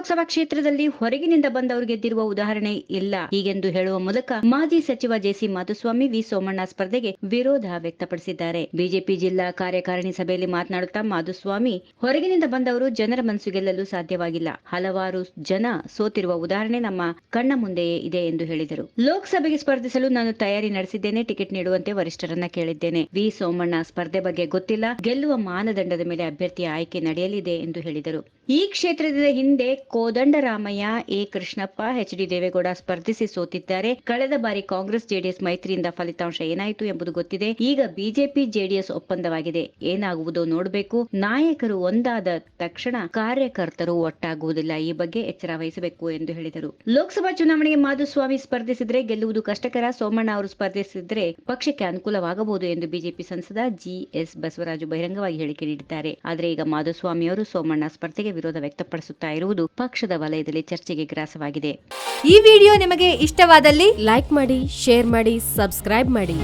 ಲೋಕಸಭಾ ಕ್ಷೇತ್ರದಲ್ಲಿ ಹೊರಗಿನಿಂದ ಬಂದವರು ಗೆದ್ದಿರುವ ಉದಾಹರಣೆ ಇಲ್ಲ. ಹೀಗೆಂದು ಹೇಳುವ ಮೂಲಕ ಮಾಜಿ ಸಚಿವ ಜೆಸಿ ಮಾಧುಸ್ವಾಮಿ ವಿ ಸೋಮಣ್ಣ ಸ್ಪರ್ಧೆಗೆ ವಿರೋಧ ವ್ಯಕ್ತಪಡಿಸಿದ್ದಾರೆ. ಬಿಜೆಪಿ ಜಿಲ್ಲಾ ಕಾರ್ಯಕಾರಿಣಿ ಸಭೆಯಲ್ಲಿ ಮಾತನಾಡುತ್ತಾ ಮಾಧುಸ್ವಾಮಿ, ಹೊರಗಿನಿಂದ ಬಂದವರು ಜನರ ಮನಸ್ಸು ಗೆಲ್ಲಲು ಸಾಧ್ಯವಾಗಿಲ್ಲ. ಹಲವಾರು ಜನ ಸೋತಿರುವ ಉದಾಹರಣೆ ನಮ್ಮ ಕಣ್ಣ ಮುಂದೆಯೇ ಇದೆ ಎಂದು ಹೇಳಿದರು. ಲೋಕಸಭೆಗೆ ಸ್ಪರ್ಧಿಸಲು ನಾನು ತಯಾರಿ ನಡೆಸಿದ್ದೇನೆ. ಟಿಕೆಟ್ ನೀಡುವಂತೆ ವರಿಷ್ಠರನ್ನ ಕೇಳಿದ್ದೇನೆ. ವಿ ಸೋಮಣ್ಣ ಸ್ಪರ್ಧೆ ಬಗ್ಗೆ ಗೊತ್ತಿಲ್ಲ. ಗೆಲ್ಲುವ ಮಾನದಂಡದ ಮೇಲೆ ಅಭ್ಯರ್ಥಿಯ ಆಯ್ಕೆ ನಡೆಯಲಿದೆ ಎಂದು ಹೇಳಿದರು. ಈ ಕ್ಷೇತ್ರದ ಹಿಂದೆ Kodandaramaiah A. Krishnappa, H. D. Devegowda ಸ್ಪರ್ಧಿಸಿ ಸೋತಿದ್ದಾರೆ. ಕಳೆದ ಬಾರಿ ಕಾಂಗ್ರೆಸ್ ಜೆಡಿಎಸ್ ಮೈತ್ರಿಯಿಂದ ಫಲಿತಾಂಶ ಏನಾಯಿತು ಎಂಬುದು ಗೊತ್ತಿದೆ. ಈಗ ಬಿಜೆಪಿ ಜೆಡಿಎಸ್ ಒಪ್ಪಂದವಾಗಿದೆ. ಏನಾಗುವುದೋ ನೋಡಬೇಕು. ನಾಯಕರು ಒಂದಾದ ತಕ್ಷಣ ಕಾರ್ಯಕರ್ತರು ಒಟ್ಟಾಗುವುದಿಲ್ಲ. ಈ ಬಗ್ಗೆ ಎಚ್ಚರ ವಹಿಸಬೇಕು ಎಂದು ಹೇಳಿದರು. ಲೋಕಸಭಾ ಚುನಾವಣೆಗೆ ಮಾಧುಸ್ವಾಮಿ ಸ್ಪರ್ಧಿಸಿದ್ರೆ ಗೆಲ್ಲುವುದು ಕಷ್ಟಕರ. ಸೋಮಣ್ಣ ಅವರು ಸ್ಪರ್ಧಿಸಿದ್ರೆ ಪಕ್ಷಕ್ಕೆ ಅನುಕೂಲವಾಗಬಹುದು ಎಂದು ಬಿಜೆಪಿ ಸಂಸದ ಜಿಎಸ್ ಬಸವರಾಜು ಬಹಿರಂಗವಾಗಿ ಹೇಳಿಕೆ ನೀಡಿದ್ದಾರೆ. ಆದರೆ ಈಗ ಮಾಧುಸ್ವಾಮಿ ಅವರು ಸೋಮಣ್ಣ ಸ್ಪರ್ಧೆಗೆ ವಿರೋಧ ವ್ಯಕ್ತಪಡಿಸುತ್ತಾ ಇರುವುದು ಪಕ್ಷದ ವಲಯದಲ್ಲಿ ಚರ್ಚೆಗೆ ಗ್ರಾಸವಾಗಿದೆ. ಈ ವಿಡಿಯೋ ನಿಮಗೆ ಇಷ್ಟವಾದಲ್ಲಿ ಲೈಕ್ ಮಾಡಿ ಶೇರ್ ಮಾಡಿ ಸಬ್ಸ್ಕ್ರೈಬ್ ಮಾಡಿ.